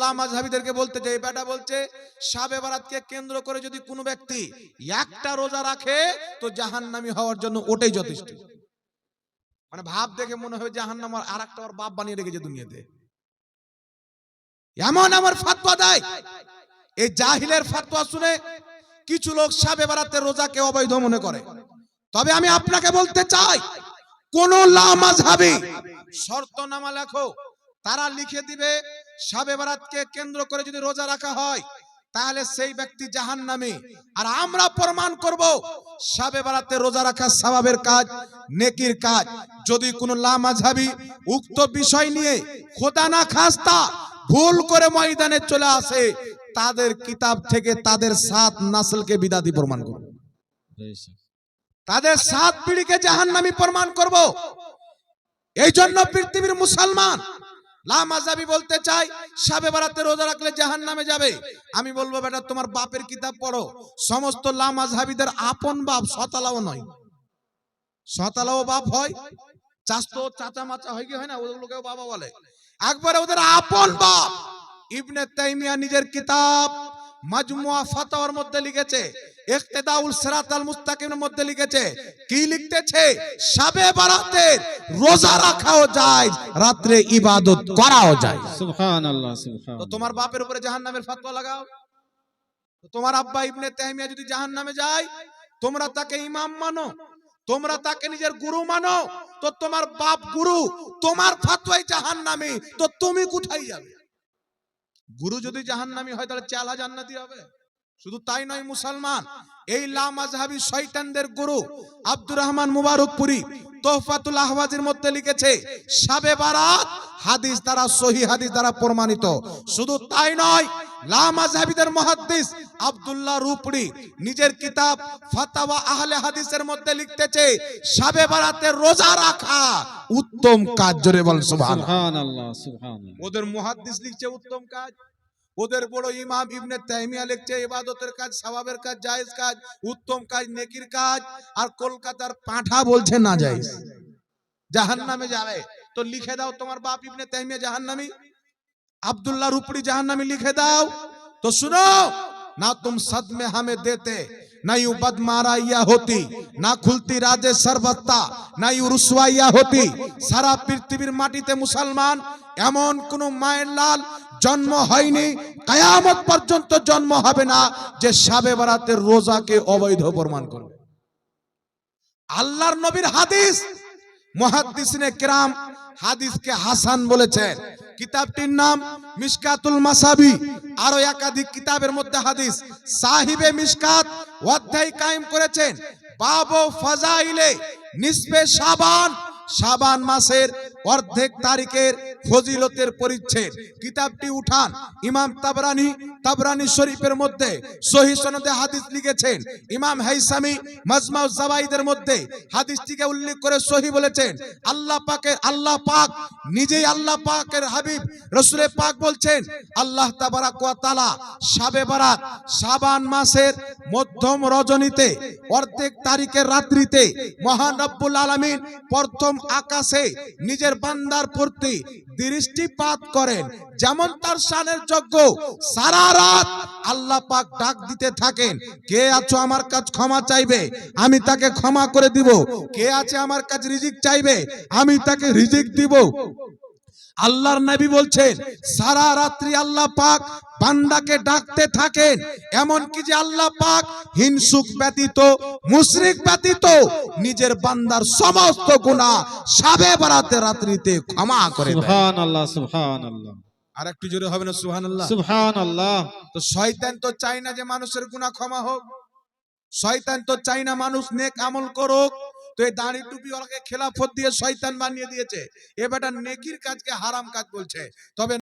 লামাজহাবিদেরকে বলতে চাই বেটা বলছে, সাবে বারাতকে কেন্দ্র করে যদি কোনো ব্যক্তি একটা রোজা রাখে, তো জাহান্নামী হওয়ার জন্য ওটাই যথেষ্ট। মানে ভাব দেখে মনে হবে জাহান্নাম আর একটা ওর বাপ বানিয়ে রেখেছে দুনিয়াতে। এমন আমার ফাতোয়া দেয়। এই জাহিলের ফাতোয়া শুনে কিছু লোক সাবে বারাতে রোজাকে অবৈধ মনে করে। তবে আমি আপনাকে বলতে চাই, কোন লামাজহাবি শর্তনামা লেখো তারা লিখে দিবে সাবে বারাতকে কেন্দ্র করে যদি রোজা রাখা হয় তাহলে সেই ব্যক্তি জাহান্নামী। আর আমরা প্রমাণ করব সাবে বারাতে রোজা রাখা স্বভাবের কাজ নেকির কাজ। যদি কোনো লামাঝাবি উক্ত বিষয় নিয়ে খোদা না খাস্তা ভুল করে ময়দানে চলে আসে তাদের কিতাব থেকে তাদের সাত নাসলকে বিদাতি প্রমাণ করব। তাদের সাত পিড়িকে জাহান্নামী প্রমাণ করব। এই জন্য পৃথিবীর মুসলমান লামাজাবি বলতে চাই, সাবে বারাতে রোজা রাখলে জাহান নামে যাবে। আমি বলব, বেটা, তোমার বাপের কিতাব পড়ো। সমস্ত আপন বাপ সতালাও নয়। সতালাও বাপ হয়, চাস্তো চাচা মাচা হয় কি হয় না ওগুলোকেও বাবা বলে। একবারে ওদের আপন বাপ। ইবনে তাইমিয়া নিজের কিতাব মাজমুয়া ফাতাওয়ার মধ্যে লিখেছে ইকতিদাউল সিরাতাল মুস্তাকিমের মধ্যে লিখেছে কি লিখতেছে? শাবে বারাতের রোজা রাখাও যায় ইবাদত করাও যায় তো তোমার বাপের উপরে জাহান্নামের ফতোয়া লাগাও। তোমার আব্বা ইবনে তাইমিয়া যদি জাহান্নামে যায় তোমরা তাকে ইমাম মানো তোমরা তাকে নিজের গুরু মানো তো তোমার বাপ গুরু তোমার ফাতোয়াই জাহান্নামী তো তুমি কোথায় যাবে? গুরু যদি জাহান্নামী হয় তাহলে চালা জান্নাতি হবে? শুধু তাই নয় মুসলমান এই লামাজহাবি শয়তানদের গুরু আব্দুর রহমান মুবারকপুরি তোহফাতুল আহওয়াজের মধ্যে লিখেছে শাবে বারাত হাদিস দ্বারা সহি হাদিস দ্বারা প্রমাণিত। শুধু তাই নয় লামাজহাবিদের মুহাদ্দিস আব্দুল্লাহ রূপড়ি নিজের কিতাব ফাতাওয়া আহলে হাদিসের মধ্যে লিখতেছে সাবে বারাতে রোজা রাখা উত্তম কাজ। জোরে বল সুবহানাল্লাহ। সুবহান আল্লাহ সুবহান ওদের মুহাদ্দিস লিখছে উত্তম কাজ। ওদের বড় ইমাম ইবনে তাইমিয়া লিখছে, ইবাদতের কাজ, স্বভাবের কাজ, জায়েজ কাজ, উত্তম কাজ, নেকির কাজ, আর কলকাতার পাঁঠা বলছে না জায়েজ। জাহান্নামে যাবে। তো লিখে দাও তোমার বাপ ইবনে তাইমিয়া জাহান্নামী। আব্দুল্লাহ রুপড়ি জাহান্নামী লিখে দাও। তো শুনো, না তুম সদমে হামে দেতে, না ইউ বদমারাইয়া হতি, না খুলতি রাজে সরবত্তা, না ইউ হতি। সারা পৃথিবীর মাটিতে মুসলমান, এমন কোন মায়ের লাল জন্ম হয়নি, কায়ামত পর্যন্ত জন্ম হবে না যে সাবে বারাতের রোজাকে অবৈধ প্রমাণ করবে। আল্লাহর নবীর হাদিস, মুহাদ্দিসিনে কিরাম হাদিসকে হাসান বলেছেন কিতাবটির নাম মিশকাতুল মাসাবি আরও একাধিক কিতাবের মধ্যে হাদিস। সাহিবে মিশকাত অধ্যায় কায়েম করেছেন, বাবু ফাজাইলে নিসবে সাবান সাবান মাসের অর্ধেক তারিখের ফজিলতের পরিচ্ছেদ। কিতাবটি উঠান ইমাম তাবরানি তাবরানি শরীফের মধ্যে সহি সনদে হাদিস লিখেছেন। ইমাম হাইসামি, মাজমাউ জাবাইদের মধ্যে হাদিসটিকে উল্লেখ করে সহি বলেছেন। আল্লাহ পাকের, আল্লাহ পাক, নিজেই আল্লাহ পাকের হাবিব। রসুলে পাক বলছেন, আল্লাহ তাবারাক ওয়া তাআলা শাবে বারাত শাবান মাসের মধ্যম রজনীতে, অর্ধেক তারিখের রাত্রিতে মহান রব্বুল আলামিন প্রথম আকাশে নিজের বান্দার প্রতি দৃষ্টিপাত করেন। যেমন তার শানের যোগ্য সারা রাত আল্লাহ পাক ডাক দিতে থাকেন কে আছো আমার কাছে ক্ষমা চাইবে? আমি তাকে ক্ষমা করে দিব। কে আছে আমার কাছে রিজিক চাইবে? আমি তাকে রিজিক দিব। আল্লাহর নবী বলছেন সারা রাত্রি আল্লাহ পাক বান্দাকে ডাকতে থাকেন এমন কি যে আল্লাহ পাক হিংসুক ব্যতীত মুশরিক ব্যতীত নিজের বান্দার সমস্ত গুনাহ সাবে বারাতে রাত্রিতে ক্ষমা করে দেন। সুবহান আল্লাহ সুবহান আল্লাহ আর একটু জোরে হবে না সুবহানাল্লাহ। সুহান আল্লাহ তো শয়তান তো চাই না যে মানুষের গুণা ক্ষমা হোক। শয়তান তো চাই না মানুষ নেক আমল করুক। তো এই দাড়ি টুপি ওরাকে খেলাফত দিয়ে শয়তান বানিয়ে দিয়েছে। এ বেটা নেকির কাজকে হারাম কাজ বলছে। তবে